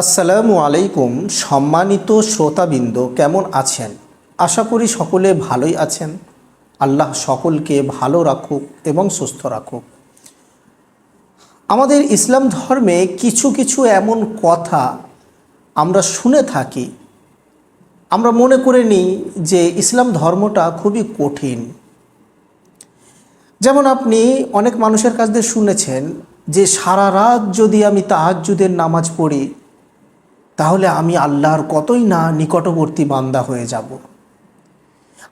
আসসালামু আলাইকুম, সম্মানিত শ্রোতাবৃন্দ, কেমন আছেন? আশা করি সকলে ভালোই আছেন। আল্লাহ সকলকে ভালো রাখুক এবং সুস্থ রাখুক। আমাদের ইসলাম ধর্মে কিছু কিছু এমন কথা আমরা শুনে থাকি। আমরা মনে করে নিই যে ইসলাম ধর্মটা খুবই কঠিন। যেমন আপনি অনেক মানুষের কাছ দিয়ে শুনেছেন যে সারা রাত যদি আমি তাহাজ্জুদের নামাজ পড়ি তাহলে আমি আল্লাহর কতই না নিকটবর্তী বান্দা হয়ে যাব।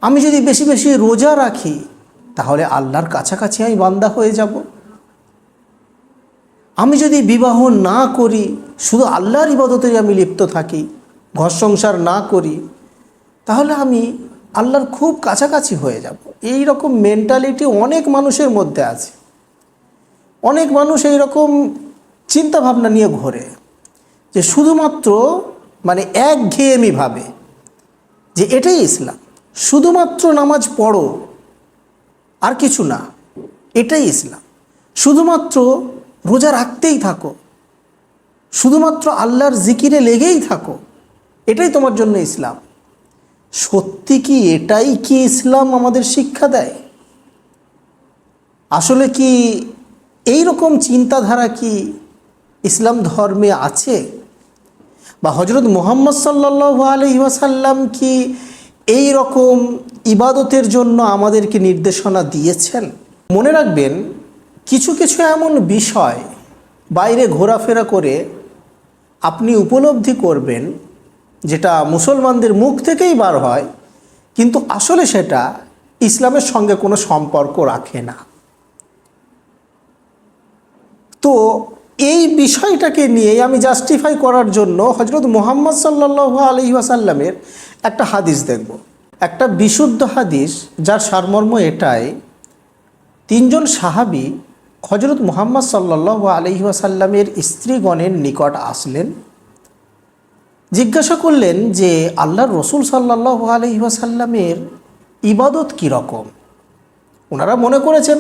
আমি যদি বেশি বেশি রোজা রাখি, তাহলে আল্লাহর কাছাকাছি আমি বান্দা হয়ে যাব। আমি যদি বিবাহ না করি, শুধু আল্লাহর ইবাদতে আমি লিপ্ত থাকি, ঘর সংসার না করি, তাহলে আমি আল্লাহর খুব কাছাকাছি হয়ে যাব। এই রকম মেন্টালিটি অনেক মানুষের মধ্যে আছে। অনেক মানুষ এই রকম চিন্তাভাবনা নিয়ে ঘোরে। যে শুধুমাত্র মানে এক ঘেয়েমি ভাবে যে এটাই ইসলাম। শুধুমাত্র নামাজ পড়ো, আর কিছু না, এটাই ইসলাম। শুধুমাত্র রোজা রাখতেই থাকো, শুধুমাত্র আল্লাহর জিকিরে লেগেই থাকো, এটাই তোমার জন্য ইসলাম। সত্যি কি এটাই কি ইসলাম আমাদের শিক্ষা দেয়? আসলে কি এই রকম চিন্তাধারা কি ইসলাম ধর্মে আছে? বা হজরত মোহাম্মদ সাল্লাহ আলহিহাসাল্লাম কি এই রকম ইবাদতের জন্য আমাদেরকে নির্দেশনা দিয়েছেন? মনে রাখবেন, কিছু কিছু এমন বিষয় বাইরে ঘোরাফেরা করে আপনি উপলব্ধি করবেন, যেটা মুসলমানদের মুখ থেকেই বার হয়, কিন্তু আসলে সেটা ইসলামের সঙ্গে কোনো সম্পর্ক রাখে না। তো এই বিষয়টাকে নিয়ে আমি জাস্টিফাই করার জন্য হজরত মোহাম্মদ সাল্লাহ আলহি আসাল্লামের একটা হাদিস দেখব। একটা বিশুদ্ধ হাদিস যার সারমর্ম এটাই, তিনজন সাহাবি হজরত মোহাম্মদ সাল্লাহ আলহি আসাল্লামের স্ত্রীগণের নিকট আসলেন, জিজ্ঞাসা করলেন যে, আল্লাহর রসুল সাল্লাহ আলহি আসাল্লামের ইবাদত কীরকম ওনারা মনে করেছেন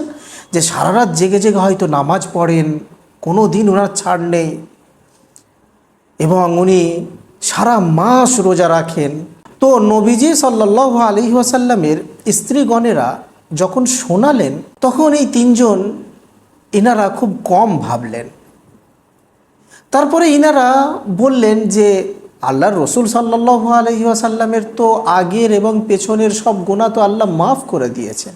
যে, সারা রাত জেগে জেগে হয়তো নামাজ পড়েন কোনো দিন ওনার ছাড় নেই। এবং উনি সারা মাস রোজা রাখেন। তো নবীজি সাল্লাহ আলি ওয়াসাল্লামের স্ত্রীগণেরা যখন শোনালেন, তখন এই তিনজন এনারা খুব কম ভাবলেন। তারপরে ইনারা বললেন যে, আল্লাহর রসুল সাল্লাহ আলহি আসাল্লামের তো আগের এবং পেছনের সব গুণা তো আল্লাহ মাফ করে দিয়েছেন।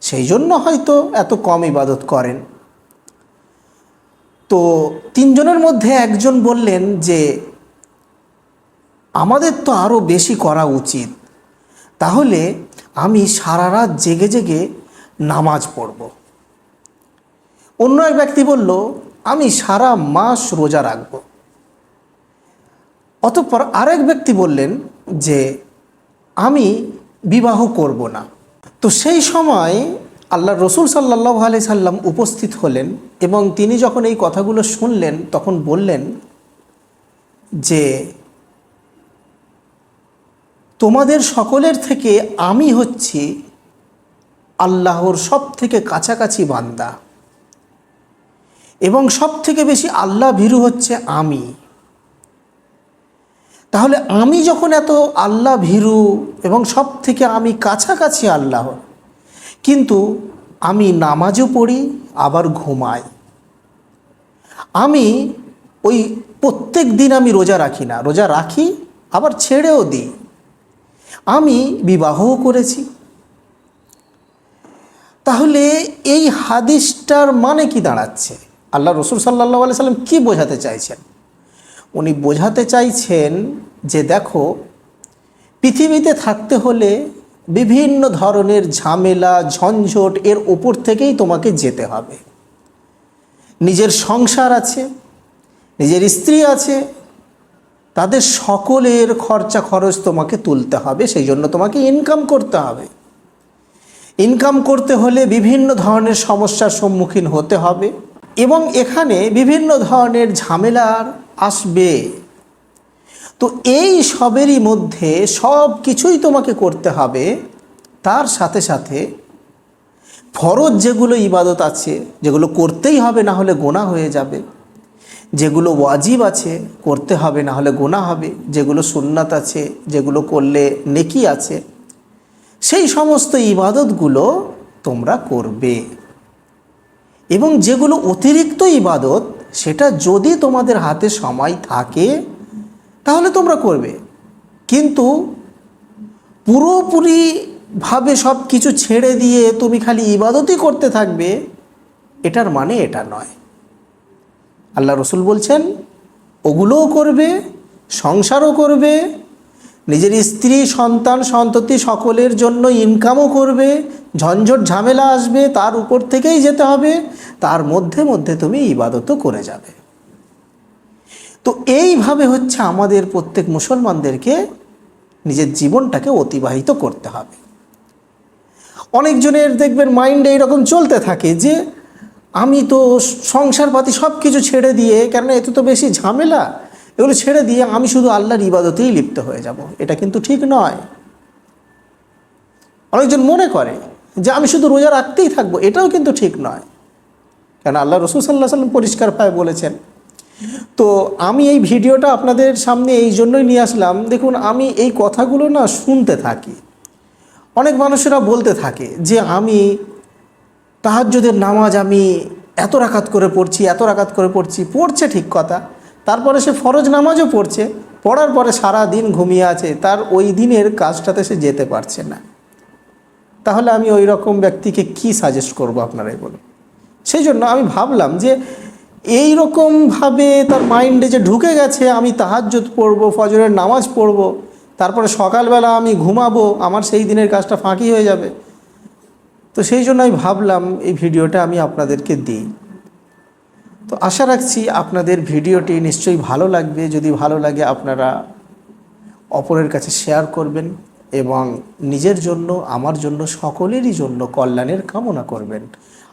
সেই জন্য হয়তো এত কম ইবাদত করেন। তো তিনজনের মধ্যে একজন বললেন যে, আমাদের তো আরও বেশি করা উচিত। তাহলে আমি সারা রাত জেগে জেগে নামাজ পড়ব। অন্য এক ব্যক্তি বলল, আমি সারা মাস রোজা রাখব। অতঃপর আরেক ব্যক্তি বললেন যে, আমি বিবাহ করব না। তো সেই সময় আল্লাহ রসুল সাল্লাহ আলি সাল্লাম উপস্থিত হলেন এবং তিনি যখন এই কথাগুলো শুনলেন, তখন বললেন যে, তোমাদের সকলের থেকে আমি হচ্ছি আল্লাহর সব থেকে কাছাকাছি বান্দা এবং সব থেকে বেশি আল্লাহ ভীরু হচ্ছে আমি। তাহলে আমি যখন এত আল্লাহ ভীরু এবং সব থেকে আমি কাছাকাছি আল্লাহর কিন্তু আমি নামাজও পড়ি, আবার ঘুমাই। আমি ওই প্রত্যেক দিন আমি রোজা রাখি না। রোজা রাখি, আবার ছেড়েও দিই। আমি বিবাহও করেছি। তাহলে এই হাদিসটার মানে কি দাঁড়াচ্ছে? আল্লাহ রসুল সাল্লাহ আলি সাল্লাম কী বোঝাতে চাইছেন? উনি বোঝাতে চাইছেন যে দেখো, পৃথিবীতে থাকতে হলে বিভিন্ন ধরনের ঝামেলা, ঝঞ্ঝট এর ওপর থেকেই তোমাকে যেতে হবে। নিজের সংসার আছে, নিজের স্ত্রী আছে, তাদের সকলের খরচা খরচ তোমাকে তুলতে হবে, সেই জন্য তোমাকে ইনকাম করতে হবে। ইনকাম করতে হলে বিভিন্ন ধরনের সমস্যার সম্মুখীন হতে হবে এবং এখানে বিভিন্ন ধরনের ঝামেলার আসবে। তো এই সবেরই মধ্যে সব কিছুই তোমাকে করতে হবে। তার সাথে সাথে ফরজ যেগুলো ইবাদত আছে, যেগুলো করতেই হবে না হলে গোনা হয়ে যাবে। যেগুলো ওয়াজিব আছে, করতে হবে না হলে গোনা হবে। যেগুলো সুন্নাত আছে, যেগুলো করলে নেকি আছে, সেই সমস্ত ইবাদতগুলো তোমরা করবে। এবং যেগুলো অতিরিক্ত ইবাদত, সেটা যদি তোমাদের হাতে সময় থাকে তাহলে তোমরা করবে। কিন্তু পুরোপুরিভাবে সব কিছু ছেড়ে দিয়ে তুমি খালি ইবাদতই করতে থাকবে, এটার মানে এটা নয়। আল্লাহ রসুল বলছেন, ওগুলোও করবে, সংসারও করবে, নিজের স্ত্রী, সন্তান, সন্ততি সকলের জন্য ইনকামও করবে, ঝঞ্ঝট ঝামেলা আসবে, তার উপর থেকেই যেতে হবে, তার মধ্যে মধ্যে তুমি ইবাদতও করে যাবে। তো এইভাবে হচ্ছে আমাদের প্রত্যেক মুসলমানদেরকে নিজের জীবনটাকে অতিবাহিত করতে হবে। অনেকজনের দেখবেন মাইন্ডে এইরকম চলতে থাকে যে, আমি তো সংসারপাতি সব কিছু ছেড়ে দিয়ে, কেননা এতে তো বেশি ঝামেলা, এগুলো ছেড়ে দিয়ে আমি শুধু আল্লাহর ইবাদতেই লিপ্ত হয়ে যাব। এটা কিন্তু ঠিক নয়। অনেকজন মনে করে যে, আমি শুধু রোজা রাখতেই থাকব। এটাও কিন্তু ঠিক নয়। কেন আল্লাহ রসুল সাল্লাহ সাল্লাম পরিষ্কার পায় বলেছেন তো আমি এই ভিডিওটা আপনাদের সামনে এই জন্যই নিয়ে আসলাম। দেখুন, আমি এই কথাগুলো না শুনতে থাকি। অনেক মানুষেরা বলতে থাকে যে, আমি তাহাজ্জুদের নামাজ আমি এত রাকাত করে পড়ছি, এত রাকাত করে পড়ছি। পড়ছে ঠিক কথা। তারপরে সে ফরজ নামাজও পড়ছে। পড়ার পরে সারা দিন ঘুমিয়ে আছে। তার ওই দিনের কাজটাতে সে যেতে পারছে না। তাহলে আমি ওই রকম ব্যক্তিকে কি সাজেস্ট করব আপনারাই বলুন? সেই জন্য আমি ভাবলাম যে এই রকমভাবে তার মাইন্ডে যে ঢুকে গেছে, আমি তাহাজ্জুদ পড়ব, ফজরের নামাজ পড়ব, তারপরে সকালবেলা আমি ঘুমাবো, আমার সেই দিনের কাজটা ফাঁকি হয়ে যাবে। তো সেই জন্য আমি ভাবলাম, এই ভিডিওটা আমি আপনাদেরকে দিই। তো আশা রাখছি আপনাদের ভিডিওটি নিশ্চয়ই ভালো লাগবে। যদি ভালো লাগে, আপনারা অপরের কাছে শেয়ার করবেন এবং নিজের জন্য, আমার জন্য, সকলেরই জন্য কল্যাণের কামনা করবেন।